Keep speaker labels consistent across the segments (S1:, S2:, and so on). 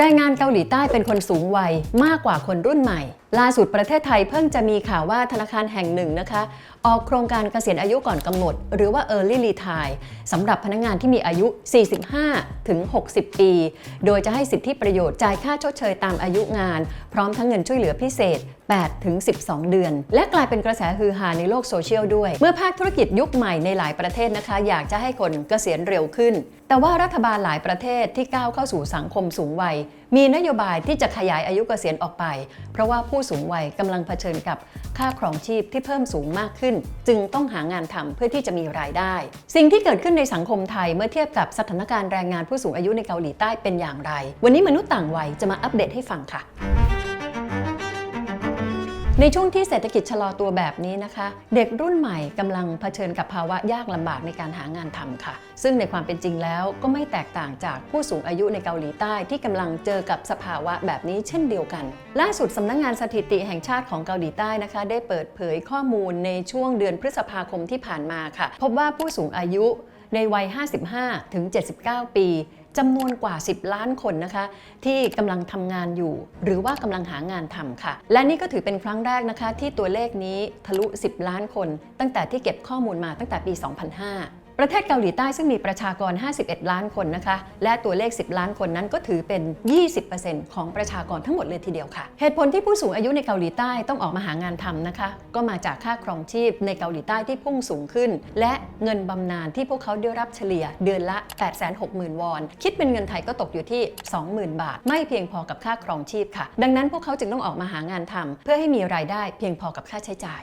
S1: แรงงานเกาหลีใต้เป็นคนสูงวัยมากกว่าคนรุ่นใหม่ ล่าสุดประเทศไทยเพิ่งจะมีข่าวว่าธนาคารแห่งหนึ่งนะคะ ออกโครงการเกษียณอายุก่อนกำหนด หรือว่า Early Retire สำหรับพนักงานที่มีอายุ 45 ถึง 60 ปี โดยจะให้สิทธิประโยชน์จ่ายค่าชดเชยตามอายุงาน พร้อมทั้งเงินช่วยเหลือพิเศษ 8 ถึง 12 เดือน และกลายเป็นกระแสฮือฮาในโลกโซเชียลด้วย เมื่อภาคธุรกิจยุคใหม่ในหลายประเทศนะคะ อยากจะให้คนเกษียณเร็วขึ้น แต่ว่ารัฐบาลหลายประเทศที่ก้าวเข้าสู่สังคมสูงวัยมีนโยบายที่จะขยายอายุเกษียณออกไป เพราะว่าผู้สูงวัยกำลังเผชิญกับค่าครองชีพที่เพิ่มสูงมากขึ้น จึงต้องหางานทำเพื่อที่จะมีรายได้ สิ่งที่เกิดขึ้นในสังคมไทยเมื่อเทียบกับสถานการณ์แรงงานผู้สูงอายุในเกาหลีใต้เป็นอย่างไร วันนี้มนุษย์ต่างวัยจะมาอัปเดตให้ฟังค่ะ ในช่วงที่เศรษฐกิจชะลอตัวแบบนี้นะคะ เด็กรุ่นใหม่กำลังเผชิญกับภาวะยากลำบากในการหางานทำค่ะ ซึ่งในความเป็นจริงแล้วก็ไม่แตกต่างจากผู้สูงอายุในเกาหลีใต้ที่กำลังเจอกับสภาวะแบบนี้เช่นเดียวกัน ล่าสุดสำนักงงานสถิติแห่งชาติของเกาหลีใต้นะคะ ได้เปิดเผยข้อมูลในช่วงเดือนพฤษภาคมที่ผ่านมาค่ะ พบว่าผู้สูงอายุในวัย 55 ถึง 79 ปี จำนวนกว่า 10 ล้านคนนะคะ ที่กำลังทำงานอยู่ หรือว่ากำลังหางานทำค่ะ และนี่ก็ถือเป็นครั้งแรกนะคะ ที่ตัวเลขนี้ทะลุ 10 ล้านคน ตั้งแต่ที่เก็บข้อมูลมาตั้งแต่ปี 2005 ประเทศเกาหลีใต้ซึ่งมีประชากร 51 ล้านคนนะคะ และตัวเลข 10 ล้านคนนั้นก็ถือเป็น 20%ของประชากรทั้งหมดเลยทีเดียวค่ะ เหตุผลที่ผู้สูงอายุในเกาหลีใต้ต้องออกมาหางานทำนะคะ ก็มาจากค่าครองชีพในเกาหลีใต้ที่พุ่งสูงขึ้น และเงินบำนาญที่พวกเขาได้รับเฉลี่ยเดือนละ 860,000 วอน คิดเป็นเงินไทยก็ตกอยู่ที่ 20,000 บาท ไม่เพียงพอกับค่าครองชีพค่ะ ดังนั้นพวกเขาจึงต้องออกมาหางานทำเพื่อให้มีรายได้เพียงพอกับค่าใช้จ่าย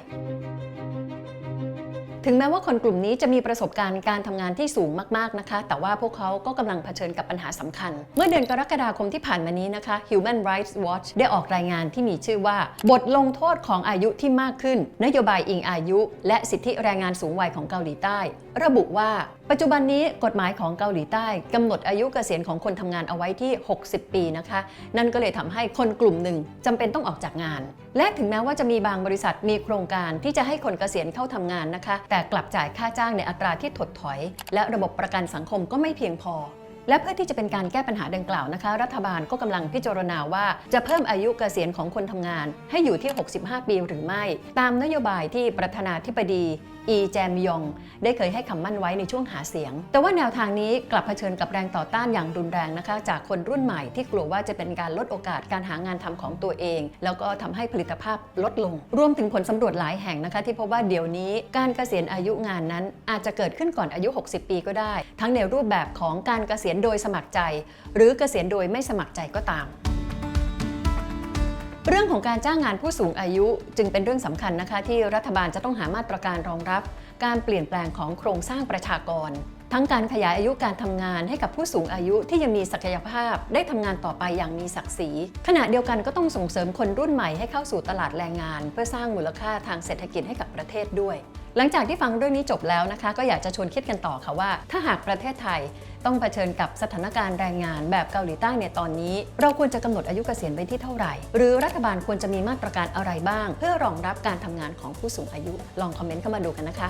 S1: ถึงแม้ว่าคนกลุ่มนี้จะมีประสบการณ์การทำงานที่สูงมากๆนะคะ แต่ว่าพวกเขาก็กำลังเผชิญกับปัญหาสำคัญ เมื่อเดือนกรกฎาคมที่ผ่านมานี้นะคะ Human Rights Watch ได้ออกรายงานที่มีชื่อว่า บทลงโทษของอายุที่มากขึ้น นโยบายอิงอายุ และสิทธิแรงงานสูงวัยของเกาหลีใต้ ระบุว่า ปัจจุบันนี้กฎหมายของเกาหลีใต้กำหนดอายุเกษียณของคนทำงานเอาไว้ที่ 60 ปีนะคะ นั่นก็เลยทำให้คนกลุ่มหนึ่งจำเป็นต้องออกจากงาน และถึงแม้ว่าจะมีบางบริษัทมีโครงการที่จะให้คนเกษียณเข้าทำงานนะคะ แต่กลับจ่ายค่าจ้างในอัตราที่ถดถอย และระบบประกันสังคมก็ไม่เพียงพอ และเพื่อที่จะเป็นการแก้ปัญหาดังกล่าวนะคะ รัฐบาลก็กำลังพิจารณาว่าจะเพิ่มอายุเกษียณของคนทำงาน ให้อยู่ที่ 65 ปีหรือไม่ ตามนโยบายที่ประธานาธิบดีอีแจมยอง ได้เคยให้คำมั่นไว้ในช่วงหาเสียง แต่ว่าแนวทางนี้กลับเผชิญกับแรงต่อต้านอย่างรุนแรงนะคะ จากคนรุ่นใหม่ที่กลัวว่าจะเป็นการลดโอกาสการหางานทำของตัวเอง แล้วก็ทำให้ผลิตภาพลดลง รวมถึงผลสำรวจหลายแห่งนะคะ ที่พบว่าเดี๋ยวนี้การเกษียณอายุงานนั้น อาจจะเกิดขึ้นก่อนอายุ 60 ปีก็ได้ ทั้งในรูปแบบของการเกษียณโดยสมัครใจ หรือเกษียณโดยไม่สมัครใจก็ตาม เรื่องของการจ้างงานผู้สูงอายุจึงเป็นเรื่องสำคัญนะคะ ที่รัฐบาลจะต้องหามาตรการรองรับ การเปลี่ยนแปลงของโครงสร้างประชากร ทั้งการขยายอายุการทำงานให้กับผู้สูงอายุที่ยังมีศักยภาพ ได้ทำงานต่อไปอย่างมีศักดิ์ศรีขณะเดียวกันก็ต้องส่งเสริมคนรุ่นใหม่ให้เข้าสู่ตลาดแรงงาน เพื่อสร้างมูลค่าทางเศรษฐกิจให้กับประเทศด้วยหลังจากที่ฟังเรื่องนี้จบแล้วนะคะ ก็อยากจะชวนคิดกันต่อค่ะว่า ถ้าหากประเทศไทย ต้องเผชิญกับสถานการณ์แรงงานแบบเกาหลีใต้ในตอนนี้ เราควรจะกำหนดอายุเกษียณไว้ที่เท่าไหร่ หรือรัฐบาลควรจะมีมาตรการอะไรบ้าง เพื่อรองรับการทำงานของผู้สูงอายุลองคอมเมนต์เข้ามาดูกันนะคะ